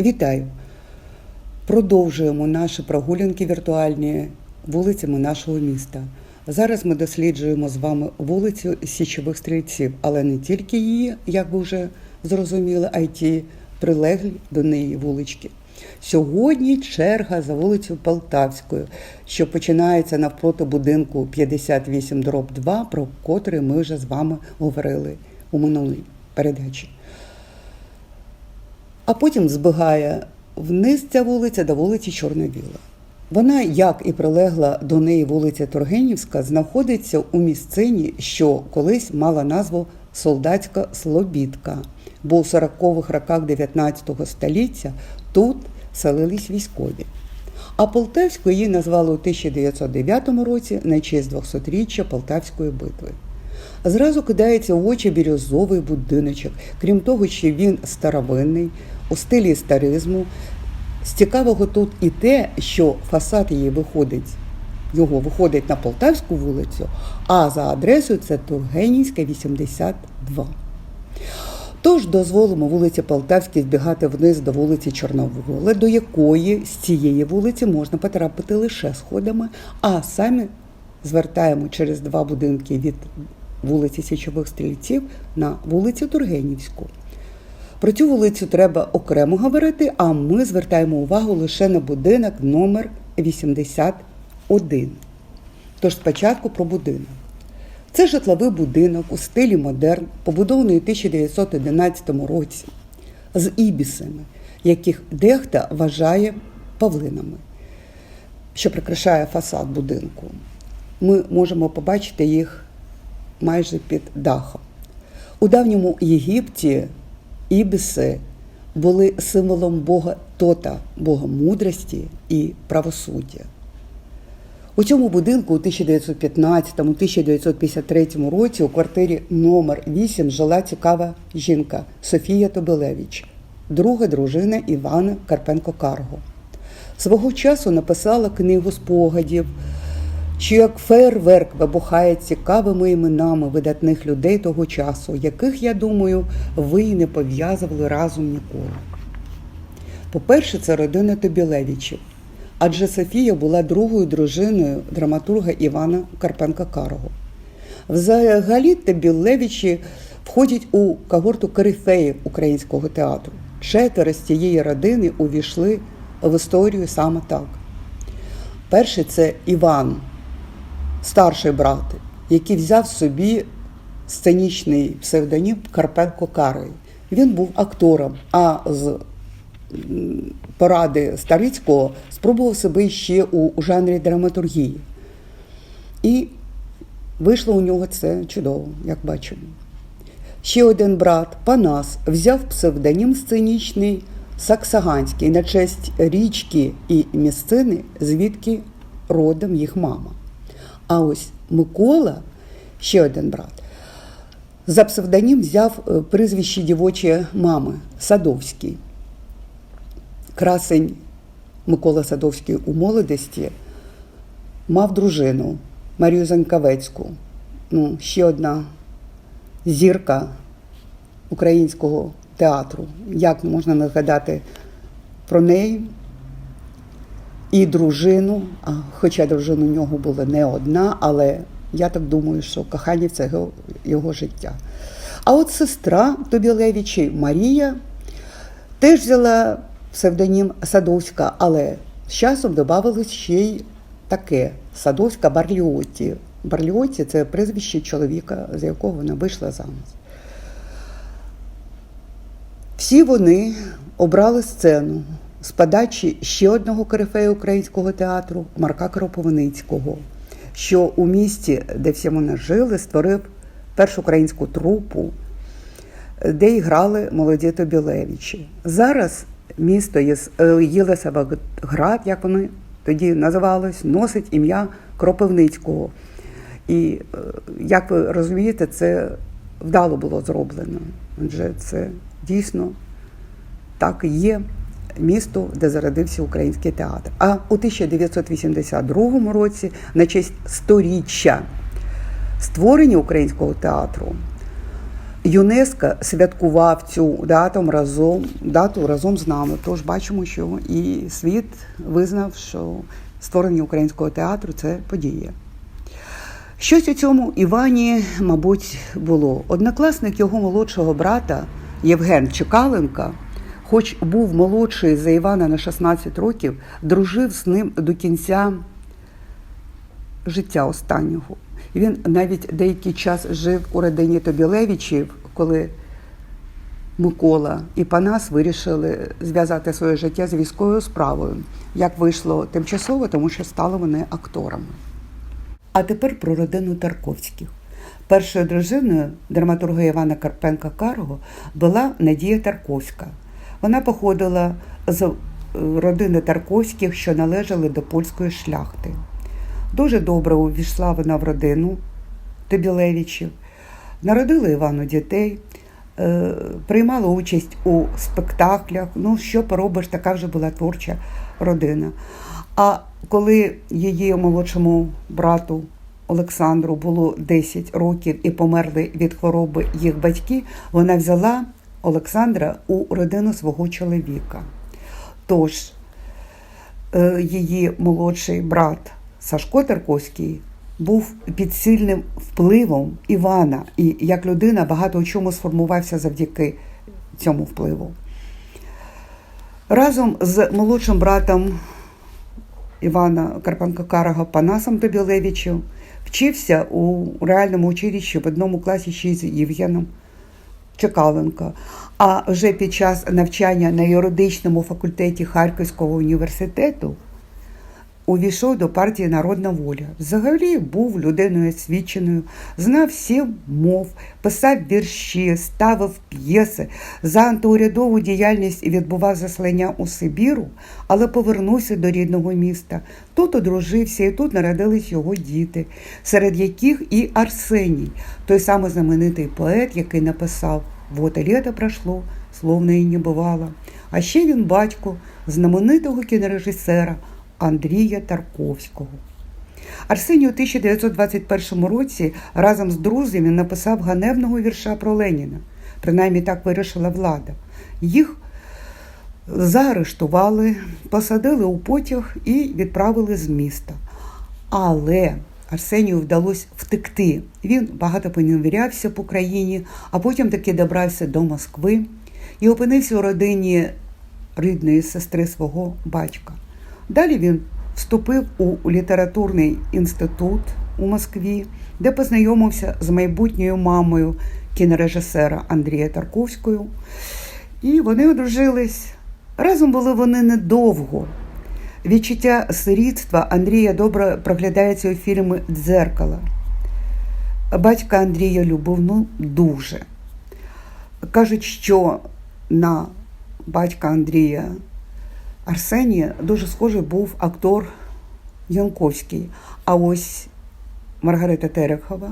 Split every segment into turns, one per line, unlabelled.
Вітаю! Продовжуємо наші прогулянки віртуальні вулицями нашого міста. Зараз ми досліджуємо з вами вулицю Січових стрільців, але не тільки її, як ви вже зрозуміли, а й ті прилеглі до неї вулички. Сьогодні черга за вулицею Полтавською, що починається навпроти будинку 58 дроб 2, про котрий ми вже з вами говорили у минулій передачі. А потім збігає вниз ця вулиця до вулиці Чорновіла. Вона, як і прилегла до неї вулиця Тургенівська, знаходиться у місцині, що колись мала назву Солдатська Слобідка, бо у 40-х роках 19 століття тут селились військові. А Полтавську її назвали у 1909 році на честь 200-річчя Полтавської битви. Зразу кидається в очі бірюзовий будиночок. Крім того, що він старовинний, у стилі історизму. З цікавого тут і те, що фасад її виходить, його виходить на Полтавську вулицю, а за адресою це Тургенівська, 82. Тож дозволимо вулиці Полтавській збігати вниз до вулиці Чорновола, до якої з цієї вулиці можна потрапити лише сходами, а самі звертаємо через два будинки від вулиці Січових Стрільців на вулицю Тургенівську. Про цю вулицю треба окремо говорити, а ми звертаємо увагу лише на будинок номер 81. Тож спочатку про будинок. Це житловий будинок у стилі модерн, побудований у 1911 році, з ібісами, яких дехто вважає павлинами, що прикрашає фасад будинку. Ми можемо побачити їх майже під дахом. У давньому Єгипті ібіси були символом Бога Тота, Бога мудрості і правосуддя. У цьому будинку у 1915-1953 році у квартирі номер 8 жила цікава жінка Софія Тобелевич, друга дружина Івана Карпенко-Карго. Свого часу написала книгу спогадів, що як фейерверк вибухає цікавими іменами видатних людей того часу, яких, я думаю, ви й не пов'язували разом ніколи. По-перше, це родина Тобілевичів, адже Софія була другою дружиною драматурга Івана Карпенка-Карого. Взагалі Тобілевичі входять у когорту корифеїв українського театру. Четверо з цієї родини увійшли в історію саме так. Перший це Іван, старший брат, який взяв собі сценічний псевдонім Карпенко Карий. Він був актором, а з поради Старицького спробував себе ще у жанрі драматургії. І вийшло у нього це чудово, як бачимо. Ще один брат, Панас, взяв псевдонім сценічний Саксаганський на честь річки і місцини, звідки родом їх мама. А ось Микола, ще один брат, за псевдонім взяв прізвище дівочої мами Садовський. Красень Микола Садовський у молодості мав дружину Марію Заньковецьку. Ну, ще одна зірка українського театру. Як можна не згадати про неї і дружину, хоча дружина у нього була не одна, але я так думаю, що кохання це його, його життя. А от сестра Тобілевичі Марія теж взяла псевдонім Садовська, але з часом додавалось ще й таке Садовська Барліоті. Барліоті це прізвище чоловіка, за якого вона вийшла замуж. Всі вони обрали сцену з подачі ще одного корифея українського театру Марка Кропивницького, що у місті, де всі вони жили, створив першу українську трупу, де і грали молоді Тобілевичі. Зараз місто Єлисаветград, як вони тоді називалось, носить ім'я Кропивницького. І, як ви розумієте, це вдало було зроблено. Адже це дійсно так і є місто, де зародився український театр. А у 1982 році, на честь сторіччя створення українського театру, ЮНЕСКО святкував цю дату разом, дату разом з нами. Тож бачимо, що і світ визнав, що створення українського театру це подія. Щось у цьому Івані, мабуть, було. Однокласник його молодшого брата Євген Чекаленка, хоч був молодший за Івана на 16 років, дружив з ним до кінця життя останнього. Він навіть деякий час жив у родині Тобілевичів, коли Микола і Панас вирішили зв'язати своє життя з військовою справою. Як вийшло тимчасово, тому що стали вони акторами. А тепер про родину Тарковських. Першою дружиною драматурга Івана Карпенка Карго була Надія Тарковська. Вона походила з е, родини Тарковських, що належали до польської шляхти. Дуже добре увійшла вона в родину Тебілевичів, народила Івану дітей, е, приймала участь у спектаклях. Ну, що поробиш, така вже була творча родина. А коли її молодшому брату Олександру було 10 років і померли від хвороби їх батьки, вона взяла Олександра у родину свого чоловіка. Тож е, її молодший брат Сашко Тарковський був під сильним впливом Івана, і як людина багато у чому сформувався завдяки цьому впливу. Разом з молодшим братом Івана Карпенка Карага Панасом Тобілевичем вчився у реальному училищі в одному класі ще з Євгеном Чекаленко. А вже під час навчання на юридичному факультеті Харківського університету увійшов до партії Народна воля. Взагалі був людиною освіченою, знав сім мов, писав вірші, ставив п'єси, за антиурядову діяльність відбував заслання у Сибіру, але повернувся до рідного міста. Тут одружився і тут народились його діти, серед яких і Арсеній, той самий знаменитий поет, який написав «Вот і літо пройшло, словно і не бувало. А ще він батько знаменитого кінорежисера Андрія Тарковського. Арсеній у 1921 році разом з друзями написав ганебного вірша про Леніна. Принаймні так вирішила влада. Їх заарештували, посадили у потяг і відправили з міста. Але Арсенію вдалося втекти. Він багато поневірявся по країні, а потім таки добрався до Москви і опинився у родині рідної сестри свого батька. Далі він вступив у літературний інститут у Москві, де познайомився з майбутньою мамою кінорежисера Андрія Тарковською. І вони одружились. Разом були вони недовго. Відчуття сирітства Андрія добре проглядається у фільмі Дзеркало. Батька Андрія любив ну дуже. Кажуть, що на батька Андрія Арсенія дуже схожий був актор Янковський. А ось Маргарита Терехова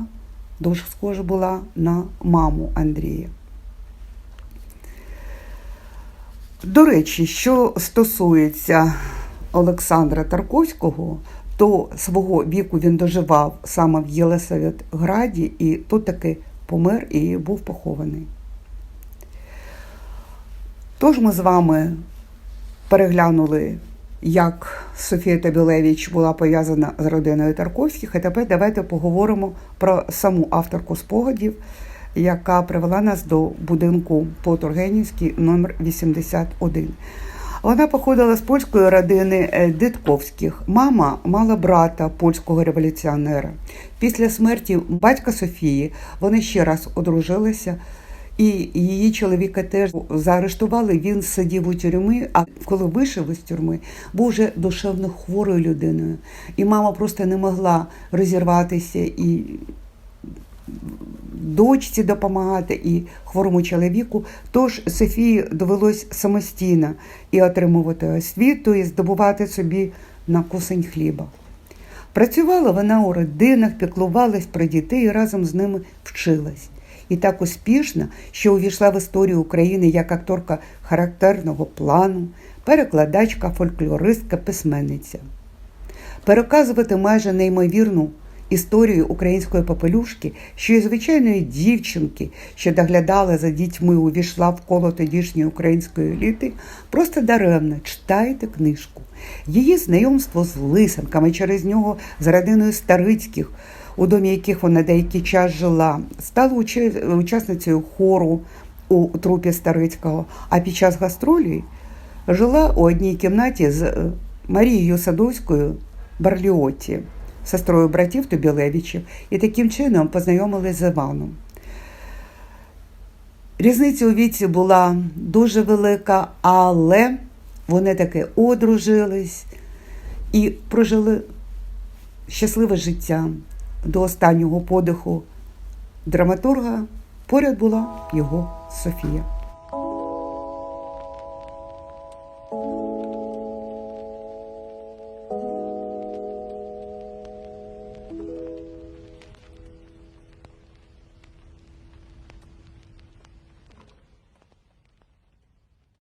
дуже схожа була на маму Андрія. До речі, що стосується Олександра Тарковського, то свого віку він доживав саме в Єлисаветграді і тут таки помер і був похований. Тож ми з вами переглянули, як Софія Табілевич була пов'язана з родиною Тарковських. І тепер давайте поговоримо про саму авторку спогадів, яка привела нас до будинку по Тургенівській номер 81. Вона походила з польської родини е, Дитковських. Мама мала брата польського революціонера. Після смерті батька Софії вони ще раз одружилися. І її чоловіка теж заарештували. Він сидів у тюрмі. А коли вийшов із тюрми, був вже душевно хворою людиною. І мама просто не могла розірватися і дочці допомагати, і хворому чоловіку. Тож Софії довелось самостійно і отримувати освіту, і здобувати собі на кусень хліба. Працювала вона у родинах, піклувалась про дітей і разом з ними вчилась і так успішна, що увійшла в історію України як акторка характерного плану, перекладачка, фольклористка, письменниця. Переказувати майже неймовірну історію української попелюшки, що із звичайної дівчинки, що доглядала за дітьми, увійшла в коло тодішньої української еліти, просто даремно читайте книжку. Її знайомство з лисенками через нього з родиною Старицьких, у домі яких вона деякий час жила, стала уча- учасницею хору у трупі Старицького, а під час гастролі жила у одній кімнаті з е, Марією Садовською Барліоті, сестрою братів Тобілевичів, і таким чином познайомились з Іваном. Різниця у віці була дуже велика, але вони таки одружились і прожили щасливе життя до останнього подиху драматурга. Поряд була його Софія.